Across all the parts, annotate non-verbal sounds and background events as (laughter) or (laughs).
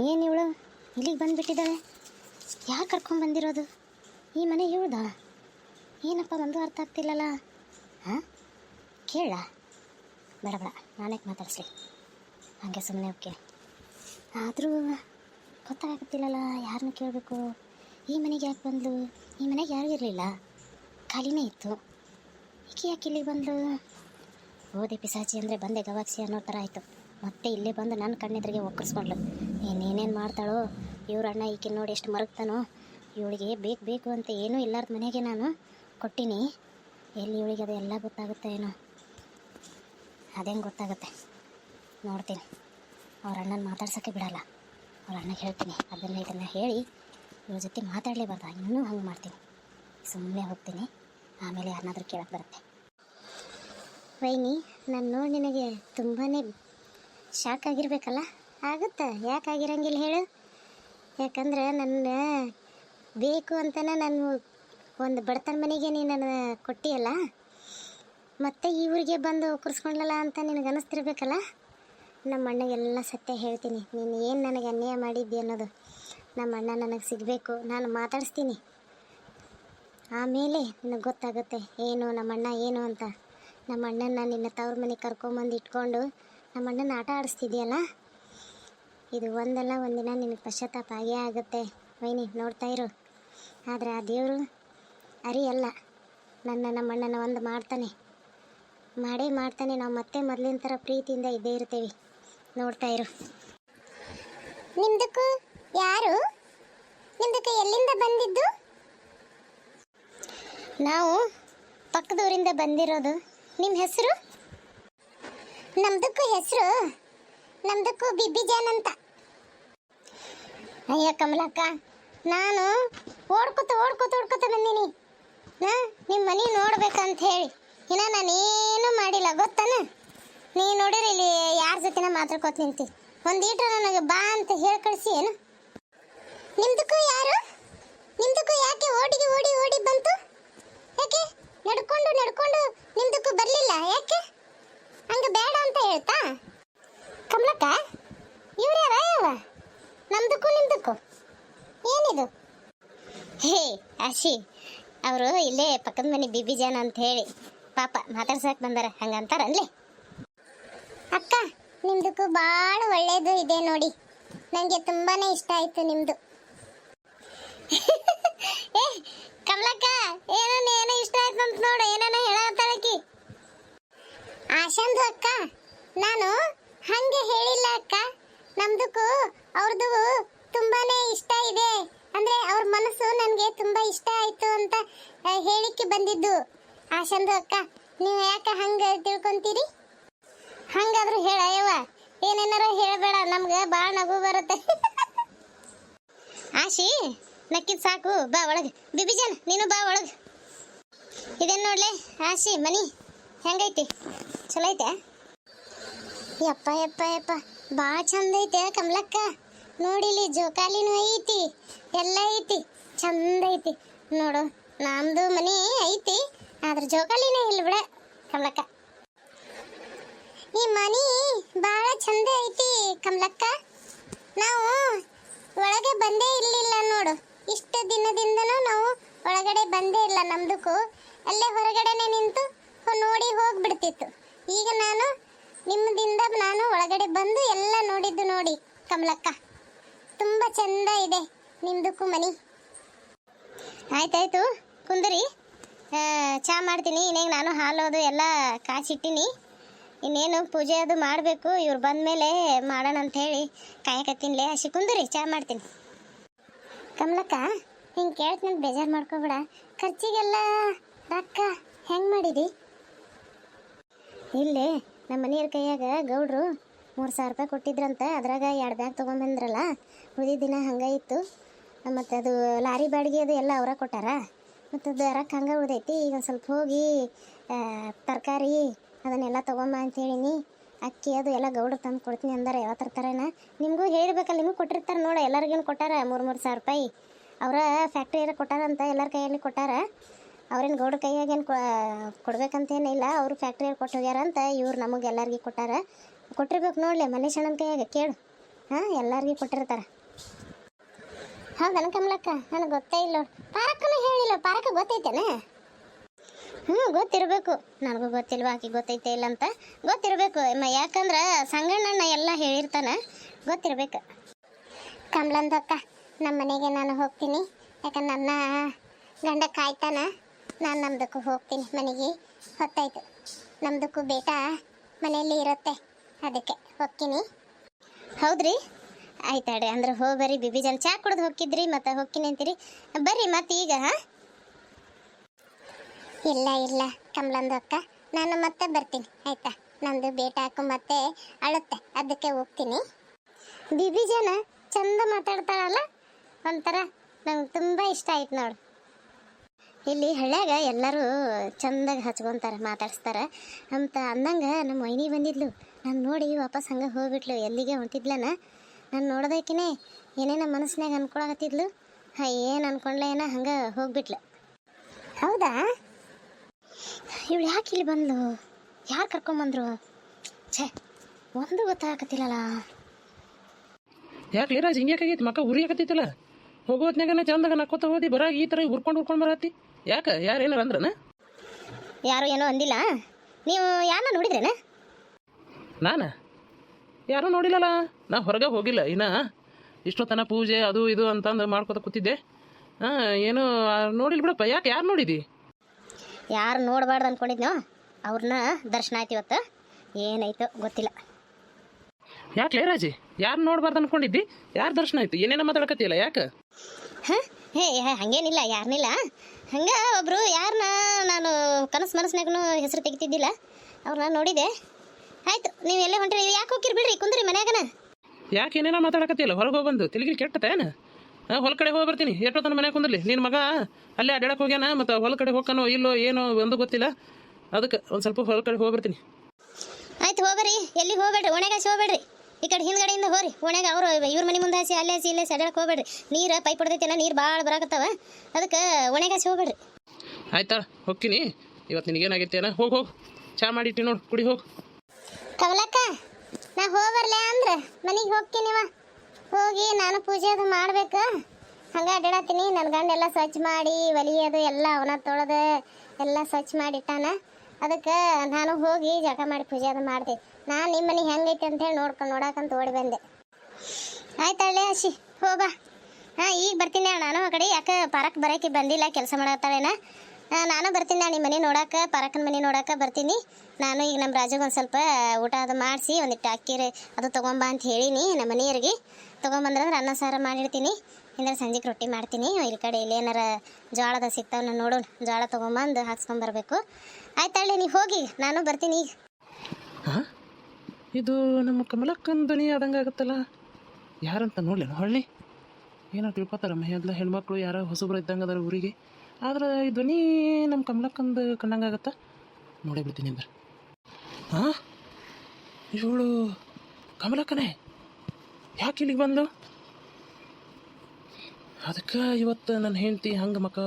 ಏನು ಇವಳು? ಇಲ್ಲಿಗೆ ಬಂದುಬಿಟ್ಟಿದ್ದಾಳೆ. ಯಾಕೆ ಕರ್ಕೊಂಡು ಬಂದಿರೋದು? ಈ ಮನೆ ಇವಳ್ದಾ? ಏನಪ್ಪ, ಒಂದು ಅರ್ಥ ಆಗ್ತಿಲ್ಲಲ್ಲ. ಹಾಂ ಕೇಳ. ಬೇಡ ಬೇಡ. ನಾನೇ ಮಾತಾಡಿಸ್ಲಿ? ಹಾಗೆ ಸುಮ್ಮನೆ ಓಕೆ ಆದರೂ ಗೊತ್ತಾಗತ್ತಿಲ್ಲಲ್ಲ ಯಾರನ್ನ ಕೇಳಬೇಕು? ಈ ಮನೆಗೆ ಯಾಕೆ ಬಂದಳು ಈ ಮನೆಗೆ ಯಾರೂ ಇರಲಿಲ್ಲ. ಖಾಲಿನೇ ಇತ್ತು. ಈಕೆ ಯಾಕೆ ಇಲ್ಲಿಗೆ ಬಂದಳು ಓದೆ ಪಿಸಾಚಿ ಅಂದರೆ ಬಂದೆ ಗವಾಕ್ಸಿ ಅನ್ನೋ ಥರ ಆಯಿತು. ಮತ್ತೆ ಇಲ್ಲೇ ಬಂದು ನನ್ನ ಕಣ್ಣೆದ್ರಿಗೆ ಒಕ್ಕರ್ಸ್ಕೊಂಡ್ಲು. ಏನೇನೇನು ಮಾಡ್ತಾಳೋ, ಇವ್ರ ಅಣ್ಣ ಈಕೆ ನೋಡಿ ಎಷ್ಟು ಮರಗ್ತಾನೋ, ಇವಳಿಗೆ ಬೇಕು ಬೇಕು ಅಂತ ಏನೂ ಇಲ್ಲಾರ್ದ ಮನೆಗೆ ನಾನು ಕೊಟ್ಟಿನಿ. ಎಲ್ಲಿ ಇವಳಿಗೆ ಅದು ಎಲ್ಲ ಗೊತ್ತಾಗುತ್ತೆ ಏನೋ. ಅದೇನು ಗೊತ್ತಾಗುತ್ತೆ? ನೋಡ್ತೀನಿ. ಅವ್ರ ಅಣ್ಣನ ಮಾತಾಡ್ಸೋಕ್ಕೆ ಬಿಡಲ್ಲ. ಅವ್ರ ಅಣ್ಣಗೆ ಹೇಳ್ತೀನಿ. ಅದನ್ನು ಇದನ್ನು ಹೇಳಿ ಇವ್ರ ಜೊತೆ ಮಾತಾಡಲೇಬಾರ್ದು. ಇನ್ನೂ ಹಂಗೆ ಮಾಡ್ತೀನಿ. ಸುಮ್ಮನೆ ಹೋಗ್ತೀನಿ. ಆಮೇಲೆ ಯಾರನ್ನಾದ್ರೂ ಕೇಳಕ್ಕೆ ಬರುತ್ತೆ. ವೈನಿ, ನಾನು ನೋಡಿ ನಿನಗೆ ತುಂಬಾ ಶಾಕ್ ಆಗಿರ್ಬೇಕಲ್ಲ? ಆಗುತ್ತೆ? ಯಾಕೆ ಆಗಿರಂಗಿಲ್ಲ ಹೇಳು. ಯಾಕಂದ್ರೆ ನನ್ನ ಬೇಕು ಅಂತಲೇ ನಾನು ಒಂದು ಬಡತನ ಮನೆಗೆ ನೀನು ಕೊಟ್ಟಿಯಲ್ಲ, ಮತ್ತೆ ಈ ಊರಿಗೆ ಬಂದು ಕುರ್ಸ್ಕೊಂಡ್ಲಲ್ಲ ಅಂತ ನಿನಗೆ ಅನಿಸ್ತಿರ್ಬೇಕಲ್ಲ? ನಮ್ಮ ಅಣ್ಣಗೆಲ್ಲ ಸತ್ಯ ಹೇಳ್ತೀನಿ. ನೀನು ಏನು ನನಗೆ ಅನ್ಯಾಯ ಮಾಡಿದ್ದಿ ಅನ್ನೋದು ನಮ್ಮ ಅಣ್ಣ ನನಗೆ ಸಿಗಬೇಕು. ನಾನು ಮಾತಾಡಿಸ್ತೀನಿ. ಆಮೇಲೆ ನಿನಗೆ ಗೊತ್ತಾಗುತ್ತೆ ಏನು, ನಮ್ಮ ಅಣ್ಣ ಏನು ಅಂತ. ನಮ್ಮ ಅಣ್ಣನ ನಿನ್ನ ತವ್ರ ಮನೆಗೆ ಕರ್ಕೊಂಬಂದು ಇಟ್ಕೊಂಡು ನಮ್ಮ ಅಣ್ಣನ ಆಟ ಆಡಿಸ್ತಿದ್ಯಲ್ಲ? ಇದು ಒಂದಲ್ಲ ಒಂದಿನ ನಿನಗೆ ಪಶ್ಚಾತ್ತಾಪ ಆಗೇ ಆಗುತ್ತೆ. ವೈನಿ ನೋಡ್ತಾ ಇರು. ಆದರೆ ಆ ದೇವರು ಅರಿಯಲ್ಲ. ನನ್ನ ನಮ್ಮ ಅಣ್ಣನ ಒಂದು ಮಾಡ್ತಾನೆ. ಮಾಡೇ ಮಾಡ್ತಾನೆ. ನಾವು ಮತ್ತೆ ಮೊದಲಿನ ಥರ ಪ್ರೀತಿಯಿಂದ ಇದ್ದೇ ಇರ್ತೀವಿ. ನೋಡ್ತಾ ಇರು. ನಿಮ್ದಕ್ಕೂ ಯಾರು? ನಿಮ್ದಕ್ಕೆ ಎಲ್ಲಿಂದ ಬಂದಿದ್ದು? ನಾವು ಪಕ್ಕದೂರಿಂದ ಬಂದಿರೋದು. ನಿಮ್ಮ ಹೆಸರು? ನಮ್ದಕ್ಕೂ ಹೆಸರು. ನಮ್ದಕ್ಕೂ ಬಿಬ್ಬಿ ಜಾನ್ ಅಂತ. ಅಯ್ಯ ಕಮಲಕ್ಕ, ನಾನು ಓಡ್ಕೊತ ಓಡ್ಕೊತ ಓಡ್ಕೊತ ಬಂದೀನಿ. ನಿಮ್ಮ ಮನೆ ನೋಡ್ಬೇಕಂತ ಹೇಳಿ. ಇನ್ನ ನಾನೇನು ಮಾಡಿಲ್ಲ, ಗೊತ್ತಾನ? ನೀ ನೋಡಿರಿ ಇಲ್ಲಿ ಯಾರ ಜೊತೆನ ಮಾತಾಡ್ಕೊತ ನಿಂತಿ? ಒಂದೀಟ್ರ ನನಗೆ ಬಾ ಅಂತ ಹೇಳಿ ಕಳಿಸಿ ಏನು? ನಿಮ್ದಕ್ಕೂ ಯಾರು? ನಿಮ್ದಕ್ಕೂ ಯಾಕೆ ಓಡಿಗೆ ಓಡಿ ಓಡಿ ಬಂತು? ಯಾಕೆ? ನಡ್ಕೊಂಡು ನಡ್ಕೊಂಡು ನಿಮ್ದಕ್ಕೂ ಬರಲಿಲ್ಲ, ಯಾಕೆ? ಹಂಗೆ ಬೇಡ ಅಂತ ಹೇಳ್ತಾ? ಕಮಲಕ್ಕ ಇವ್ರು ಯಾರ ಯಾವ ನಮ್ದಕ್ಕೂ ನಿಮ್ದಕ್ಕೂ ಏನಿದು ಹೇ ಆಶಿ, ಅವರು ಇಲ್ಲೇ ಪಕ್ಕದ ಮನೆ ಬಿಬಿ ಜಾನ ಅಂತ ಹೇಳಿ ಪಾಪ ಮಾತಾಡ್ಸಕ್ ಬಂದಾರ. ಹಂಗಂತಾರನ್ಲಿ ಅಕ್ಕ, ನಿಮ್ದಕ್ಕೂ ಭಾಳ ಒಳ್ಳೇದು ಇದೆ ನೋಡಿ. ನನಗೆ ತುಂಬಾನೇ ಇಷ್ಟ ಆಯ್ತು ನಿಮ್ದು. (laughs) ಏ, ಕಮಲಕ್ಕ, ಏನೋ ಏನೋ ಇಷ್ಟ ಆಯ್ತು ಅಂತ ನೋಡು, ಏನೇನೋ ಹೇಳತ್ತಾಳಕಿ ಆಶಂದು ಅಕ್ಕ, ನಾನು ಹಂಗೆ ಹೇಳಿಲ್ಲ ಅಕ್ಕ. ನಮ್ದಕ್ಕೂ ಅವ್ರದ್ದು ತುಂಬಾನೇ ಇಷ್ಟ ಇದೆ ಅಂದ್ರೆ ಅವ್ರ ಮನಸ್ಸು ನನಗೆ ತುಂಬಾ ಇಷ್ಟ ಆಯ್ತು ಅಂತ ಬಂದಿದ್ದು. ಆಶಂದು ಅಕ್ಕ, ನೀವು ಯಾಕೆ ಹಂಗ ತಿಳ್ಕೊಂತೀರಿ? ಹಂಗಾದ್ರು ಹೇಳ ಏನೇನಾರ ಹೇಳಬೇಡ, ನಮ್ಗೆ ಭಾಳ ನಗು ಬರುತ್ತೆ. (laughs) ಆಶಿ, ನಕ್ಕಿದ್ ಸಾಕು, ಬಾ ಒಳಗೆ. ಬಿಬಿಜನ್, ನೀನು ಬಾ ಒಳಗೆ. ಇದೇನು ನೋಡ್ಲೆ? ಆಶಿ, ಮನಿ. ಹೆಂಗೈತಿ? ಚಲೋ ಐತೆ? ಯಪ್ಪ ಯಪ್ಪ ಯಪ್ಪ. ಭಾಳ ಚಂದ ಐತೆ ಕಮಲಕ್ಕ. ನೋಡಿಲಿ, ಜೋಕಾಲಿನೂ ಐತಿ. ಎಲ್ಲ ಐತಿ. ಚಂದ ಐತಿ. ನೋಡು ನಮ್ದು ಮನಿ ಐತಿ, ಆದ್ರೆ ಜೋಕಾಲಿನೇ ಇಲ್ಲ ಬಿಡ ಕಮಲಕ್ಕ. ಈ ಮನಿ ಬಹಳ ಚಂದ ಐತಿ ಕಮಲಕ್ಕ. ನಾವು ಒಳಗೆ ಬಂದೇ ಇರಲಿಲ್ಲ ನೋಡು. ಇಷ್ಟು ದಿನದಿಂದನೂ ನಾವು ಒಳಗಡೆ ಬಂದೇ ಇಲ್ಲ ನಮ್ದಕ್ಕೂ. ಅಲ್ಲೇ ಹೊರಗಡೆನೆ ನಿಂತು ನೋಡಿ ಹೋಗ್ಬಿಡ್ತಿತ್ತು. ಈಗ ನಾನು ನಿಮ್ಮದಿಂದ ನಾನು ಒಳಗಡೆ ಬಂದು ಎಲ್ಲ ನೋಡಿದ್ದು ನೋಡಿ ಕಮಲಕ್ಕ. ತುಂಬ ಚಂದ ಇದೆ ನಿಮ್ದಕ್ಕೂ ಮನಿ. ಆಯ್ತಾಯ್ತು. ಕುಂದರಿ. ಚಹಾ ಮಾಡ್ತೀನಿ. ಇನ್ನೇನು ನಾನು ಹಾಲು ಅದು ಎಲ್ಲ ಕಾಚಿಟ್ಟಿನಿ ಇನ್ನೇನು ಪೂಜೆ ಅದು ಮಾಡಬೇಕು. ಇವ್ರು ಬಂದಮೇಲೆ ಮಾಡೋಣ ಅಂತ ಹೇಳಿ ಕಾಯಕತ್ತೀನಿಲೇ ಹಸಿ ಕುಂದರಿ. ಚಾ ಮಾಡ್ತೀನಿ. ಕಮಲಕ್ಕ, ಹಿಂಗೆ ಕೇಳ್ತೀನಿ ಬೇಜಾರು ಮಾಡ್ಕೋಬೇಡ. ಖರ್ಚಿಗೆಲ್ಲ ರೊಕ್ಕ ಹೆಂಗೆ ಮಾಡಿದಿ? ಇಲ್ಲೇ ನಮ್ಮ ಮನೆಯವ್ರ ಕೈಯಾಗ ಗೌಡ್ರು ಮೂರು ಸಾವಿರ ರೂಪಾಯಿ ಕೊಟ್ಟಿದ್ರಂತ. ಅದ್ರಾಗ ಎರಡು ಬ್ಯಾಗ್ ತೊಗೊಂಬಂದ್ರಲ್ಲ ಉಳಿದ ದಿನ ಹಂಗೆ ಇತ್ತು. ಮತ್ತು ಅದು ಲಾರಿ ಬಾಡಿಗೆ ಅದು ಎಲ್ಲ ಅವರ ಕೊಟ್ಟಾರ. ಮತ್ತು ಬೇರಕ್ಕೆ ರೊಕ್ಕ ಹಂಗೆ ಉಳ್ದೈತಿ? ಈಗ ಒಂದು ಸ್ವಲ್ಪ ಹೋಗಿ ತರಕಾರಿ ಅದನ್ನೆಲ್ಲ ತೊಗೊಂಬ ಅಂತ ಹೇಳಿನಿ. ಅಕ್ಕಿ ಅದು ಎಲ್ಲ ಗೌಡ್ರು ತಂದು ಕೊಡ್ತೀನಿ ಅಂದ್ರೆ ಯಾವ ತರ್ತಾರೇನ ನಿಮಗೂ ಹೇಳಬೇಕಲ್ಲ, ನಿಮಗೂ ಕೊಟ್ಟಿರ್ತಾರೆ ನೋಡು. ಎಲ್ಲರಿಗೂ ಕೊಟ್ಟಾರ? ಮೂರು ಮೂರು ಸಾವಿರ ರೂಪಾಯಿ. ಅವರ ಫ್ಯಾಕ್ಟ್ರಿಯರ ಕೊಟ್ಟಾರಂತ ಎಲ್ಲರ ಕೈಯಲ್ಲಿ ಕೊಟ್ಟಾರ. ಅವ್ರೇನು ಗೌಡ್ರ ಕೈಯಾಗೇನು ಕೊಡ್ಬೇಕಂತೇನಿಲ್ಲ ಅವರು ಫ್ಯಾಕ್ಟ್ರಿಯಲ್ಲಿ ಕೊಟ್ಟು ಅಂತ ಇವ್ರು ನಮಗೆ ಎಲ್ಲರಿಗೂ ಕೊಟ್ಟಾರ. ಕೊಟ್ಟಿರ್ಬೇಕು ನೋಡಲಿ ಮನೆ ಸಣ್ಣನ ಕೈಯಾಗ, ಕೇಳು. ಹಾಂ, ಎಲ್ಲರಿಗೂ ಕೊಟ್ಟಿರ್ತಾರೆ. ಹೌದನ ಕಮಲಕ್ಕ? ನನಗೆ ಗೊತ್ತೇ ಇಲ್ಲ. ಪಾರಕ್ಕನು ಹೇಳಿಲ್ಲ. ಪಾರಕ್ಕ ಗೊತ್ತೈತೇನೆ? ಹ್ಞೂ, ಗೊತ್ತಿರಬೇಕು. ನನಗೂ ಗೊತ್ತಿಲ್ವ, ಆಕೆ ಗೊತ್ತೈತೆ ಇಲ್ಲ ಅಂತ. ಗೊತ್ತಿರಬೇಕು. ಯಾಕಂದ್ರೆ ಸಂಗಣ್ಣಣ್ಣ ಎಲ್ಲ ಹೇಳಿರ್ತಾನೆ. ಗೊತ್ತಿರಬೇಕು. ಕಮಲಂದಕ್ಕ ನಮ್ಮ ಮನೆಗೆ ನಾನು ಹೋಗ್ತೀನಿ. ಯಾಕಂದ್ರೆ ನನ್ನ ಗಂಡ ಕಾಯ್ತಾನ. ನಾನು ನಮ್ದಕ್ಕೂ ಹೋಗ್ತೀನಿ ಮನೆಗೆ. ಹೊತ್ತಾಯ್ತು. ನಮ್ದಕ್ಕೂ ಬೇಟ ಮನೆಯಲ್ಲಿ ಇರುತ್ತೆ. ಅದಕ್ಕೆ ಹೋಗ್ತೀನಿ. ಹೌದ್ರಿ? ಆಯ್ತಾಡ್ರಿ ಅಂದ್ರೆ ಹೋಗಿ ಬರ್ರಿ, ಬಿಬಿ ಜನ ಚಾ ಕುಡ್ದು ಹೋಗಿದ್ರಿ ಮತ್ತೆ ಹೋಗ್ತೀನಿ ಅಂತೀರಿ. ಬರ್ರಿ ಮತ್ತೆ ಈಗ ಇಲ್ಲ ಇಲ್ಲ, ಕಮಲಂದು ಅಕ್ಕ, ನಾನು ಮತ್ತೆ ಬರ್ತೀನಿ, ಆಯ್ತಾ? ನಂದು ಬೇಟ ಹಾಕು ಮತ್ತೆ ಅಳುತ್ತೆ, ಅದಕ್ಕೆ ಹೋಗ್ತೀನಿ. ಬಿಬಿ ಜನ ಚಂದ ಮಾತಾಡ್ತಾಳಲ್ಲ, ಒಂಥರ ನಂಗೆ ತುಂಬ ಇಷ್ಟ ಆಯ್ತು ನೋಡು. ಇಲ್ಲಿ ಹಳ್ಳ್ಯಾಗ ಎಲ್ಲರೂ ಚಂದಾಗಿ ಹಚ್ಕೊಂತಾರೆ, ಮಾತಾಡಿಸ್ತಾರೆ. ಅಂತ ಅಂದಂಗೆ ನಮ್ಮ ಮೈನಿ ಬಂದಿದ್ಲು, ನಾನು ನೋಡಿ ವಾಪಸ್ ಹಂಗೆ ಹೋಗ್ಬಿಟ್ಲು, ಎಲ್ಲಿಗೆ ಹೊಂಟಿದ್ಲನ? ನಾನು ನೋಡ್ದಕಿನೇ ಏನೇನ ಮನಸ್ಸಿನಾಗ ಅನ್ಕೊಳಕತ್ತಿದ್ಲು? ಹಾ ಏನು ಅನ್ಕೊಂಡ್ಲೇನ ಹಂಗೆ ಹೋಗ್ಬಿಟ್ಲು. ಹೌದಾ? ಇವಳು ಯಾಕೆ ಇಲ್ಲಿ ಬಂದ್ಲು? ಯಾರು ಕರ್ಕೊಂಬಂದ್ರು? ಛೇ ಒಂದು ಗೊತ್ತಾಗತ್ತಿಲ್ಲಲ್ಲ ಯಾಕೆ ಲೀರಾಜ್ ಹಿಂಗ್ಯಾಕಾಗೈತಿ ಮಕ್ಕ ಉರಿ ಆಗತ್ತೈತಲ್ಲ ಹೋಗೋತ್ನಾಗನ ಚಂದಾಗ ನಕ್ಕೋತ ಹೋದಿ ಬರಾಗಿ ಈ ಥರ ಉರ್ಕೊಂಡು ಉರ್ಕೊಂಡು ಬರತ್ತಿ ಯಾಕೆ? ಯಾರು ಏನಾರ ಅಂದ್ರನ? ಯಾರು ಏನೋ ಅಂದಿಲ್ಲ. ನೀವು ಯಾರನ್ನ ನೋಡಿದ್ರೇನ? ನಾನು? ಯಾರೂ ನೋಡಿಲ್ಲಲ್ಲ ನಾ ಹೊರಗೆ ಹೋಗಿಲ್ಲ. ಇನ್ನ ಇಷ್ಟೊತ್ತನ ಪೂಜೆ ಅದು ಇದು ಅಂತಂದು ಮಾಡ್ಕೊತ ಕೂತಿದ್ದೆ. ಹಾಂ ಏನು ನೋಡಿಲ್ ನೋಡಿಲ್ಲ ಬಿಡಪ್ಪ ಯಾಕೆ ಯಾರು ನೋಡಿದಿ? ಯಾರು ನೋಡಬಾರ್ದು ಅನ್ಕೊಂಡಿದ್ನೋ ಅವ್ರನ್ನ ದರ್ಶನ ಆಯ್ತು ಇವತ್ತು. ಏನಾಯ್ತು ಗೊತ್ತಿಲ್ಲ. ಯಾಕೆ ಲೇರಾಜಿ ಯಾರು ನೋಡಬಾರ್ದು ಅನ್ಕೊಂಡಿದ್ದಿ? ಯಾರು ದರ್ಶನ ಆಯ್ತು? ಏನೇನೋ ಮಾತಾಡಕತ್ತಿಲ್ಲ ಯಾಕೆ? ಹಾಂ? ಹೇ ಹೇ, ಹಂಗೇನಿಲ್ಲ ಯಾರನಿಲ್ಲ. ಹಂಗೆ ಒಬ್ರು ಯಾರನ್ನ ನಾನು ಕನಸು ಮನಸ್ಸಿನಾಗೂ ಹೆಸರು ತೆಗಿತಿದ್ದಿಲ್ಲ. ಅವ್ರನ್ನ ನೋಡಿದೆ. ಆಯ್ತು ನೀವು ಎಲ್ಲೇ ಹೊಂಟಿರಿ ಯಾಕೆ ಹೋಗಿರಿ ಬಿಡ್ರಿ? ಕುಂದ್ರಿ ಮನ್ಯಾಗನ. ಯಾಕೆ ಏನೇನೋ ಮಾತಾಡಕತ್ತಿಲ್ಲ ಹೊರಗೆ ಹೋಗಿ ಬಂದು. ತೆಲಿಗೆ ಕೆಟ್ಟತೇನು ಹೊಲ ಕಡೆ ಹೋಗಿ ಬರ್ತೀನಿ. ಎಷ್ಟೊತ್ತನ ಮನೆ ಕುಂದ್ರಲಿ. ನಿನ್ನ ಮಗ ಅಲ್ಲೇ ಅಡ್ಡಾಡಕ್ಕೆ ಹೋಗ್ಯಾನ? ಮತ್ತು ಹೊಲ ಕಡೆ ಹೋಗ್ಕನೋ ಇಲ್ಲೋ ಏನೋ ಒಂದು ಗೊತ್ತಿಲ್ಲ. ಅದಕ್ಕೆ ಒಂದು ಸ್ವಲ್ಪ ಹೊಲ ಕಡೆ ಹೋಗಿ ಬರ್ತೀನಿ. ಆಯ್ತು ಹೋಗ್ರಿ ಎಲ್ಲಿ ಹೋಗ್ಬೇಡ್ರಿ? ಒಣಗಾಸಿ ಹೋಗ್ಬೇಡ್ರಿ. ಈ ಕಡೆ ಹಿಂದ್ಗಡೆಯಿಂದ ಹೋರಿ ಒಣಗ ಅವರು ಇವ್ರ ಮನೆ ಮುಂದೆ ಹಸಿ ಅಲ್ಲೇ ಹಸಿ ಇಲ್ಲೇ ಸಡಕ್ಕೆ ಹೋಗ್ಬೇಡ್ರಿ. ನೀರು ಪೈಪ್ ಹೊಡೆದೈತೆನ? ನೀರು ಭಾಳ ಬರಾಕತ್ತಾವ. ಅದಕ್ಕೆ ಒಣಗಾಸಿ ಹೋಗ್ಬೇಡ್ರಿ. ಆಯ್ತಾ? ಹೋಗ್ತೀನಿ. ಇವತ್ತು ನಿನಗೇನಾಗೈತೆ ಹೋಗಿ ಹೋಗಿ. ಚಾ ಮಾಡಿಟ್ಟಿ ನೋಡು. ಕುಡಿ ಹೋಗಿ. ಕಮಲಕ್ಕ ನಾ ಹೋಗ್ಬರ್ಲೆ ಅಂದ್ರೆ ಮನೆಗೆ ಹೋಗ್ತೀನಿವ ಹೋಗಿ ನಾನು ಪೂಜೆ ಅದು ಮಾಡ್ಬೇಕು. ಹಂಗೆ ಅಡ್ಡಾಡತೀನಿ ನನ್ನ ಗಂಡ ಎಲ್ಲ ಸ್ವಚ್ಛ ಮಾಡಿ ಒಲಿಯೋದು ಎಲ್ಲ ಅವನ ತೊಳೆದು ಎಲ್ಲ ಸ್ವಚ್ಛ ಮಾಡಿಟ್ಟಾನ ಅದಕ್ಕೆ ನಾನು ಹೋಗಿ ಜಳಕ ಮಾಡಿ ಪೂಜೆ ಅದು ಮಾಡ್ದೆ. ನಾನು ನಿಮ್ಮ ಮನೆ ಹೆಂಗೈತೆ ಅಂತೇಳಿ ನೋಡ್ಕೊಂಡು ನೋಡಕ್ಕಂತ ಓಡಿ ಬಂದೆ. ಆಯ್ತಳ್ಳೆ ಹಸಿ ಹೋಗ ಹಾಂ ಈಗ ಬರ್ತೀನಿ ನಾನು ಆ ಕಡೆ ಯಾಕೆ ಪಾರಕ್ ಬರೋಕೆ ಬಂದಿಲ್ಲ ಕೆಲಸ ಮಾಡತ್ತಾವೇನ ಆ, ನಾನು ಬರ್ತೀನಿ ನಿಮ್ಮ ಮನೆ ನೋಡಕ್ಕೆ ಪರಕನ ಮನೆ ನೋಡಕ್ಕೆ ಬರ್ತೀನಿ. ನಾನು ಈಗ ನಮ್ಮ ರಾಜಗೆ ಒಂದು ಸ್ವಲ್ಪ ಊಟ ಅದು ಮಾಡಿಸಿ ಒಂದಿಟ್ಟು ಅಕ್ಕಿರಿ ಅದು ತೊಗೊಂಬ ಅಂತ ಹೇಳೀನಿ ನಮ್ಮ ಮನೆಯವ್ರಿಗೆ. ತೊಗೊಂಬಂದ್ರಂದ್ರೆ ಅನ್ನ ಸಾರು ಮಾಡಿರ್ತೀನಿ ಇಲ್ಲಾಂದ್ರೆ ಸಂಜೆಗೆ ರೊಟ್ಟಿ ಮಾಡ್ತೀನಿ. ಇಲ್ಲಿ ಕಡೆ ಇಲ್ಲಿ ಏನಾರ ಜೋಳದ ಸಿಗ್ತಾವನ್ನ ನೋಡೋಣ. ಜೋಳ ತೊಗೊಂಬಂದು ಹಾಕ್ಸ್ಕೊಂಬರ್ಬೇಕು ಆಯ್ತಳ್ಳಿ ನೀವು ಹೋಗಿ. ನಾನು ಬರ್ತೀನಿ ಈಗ. ಇದು ನಮ್ಮ ಕಮಲಕ್ಕನ ಧ್ವನಿ ಆದಂಗೆ ಆಗುತ್ತಲ್ಲ? ಯಾರಂತ ನೋಡಲಿ ಹೊಳ್ಳಿ? ಏನೋ ತಿಳ್ಕೊತಾರ ಎಲ್ಲ ಹೆಣ್ಮಕ್ಳು ಯಾರೋ ಹೊಸಬ್ರು ಇದ್ದಂಗೆ ಅದಾರ ಊರಿಗೆ. ಆದ್ರೆ ಈ ಧ್ವನಿ ನಮ್ಮ ಕಮಲಕ್ಕಂದು ಕಂಡಂಗೆ ಆಗತ್ತಾ ನೋಡಿ ಬಿಡ್ತೀನಿ ಅಂದ್ರೆ ಹಾಂ ಇವಳು ಕಮಲಕ್ಕನೇ? ಯಾಕೆ ಇಲ್ಲಿಗೆ ಬಂದು? ಅದಕ್ಕೆ ಇವತ್ತು ನನ್ನ ಹೆಂಡತಿ ಹಂಗೆ ಮಕ್ಕ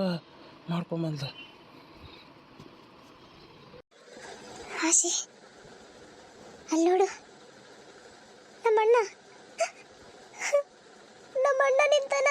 ಮಾಡ್ಕೊಂಬಂದ ಆಶಿ ಅಲ್ಲಿ ಅಣ್ಣ ನಮ್ಮಣ್ಣ. ನಮ್ಮಣ್ಣ ನಿಂತಾನ.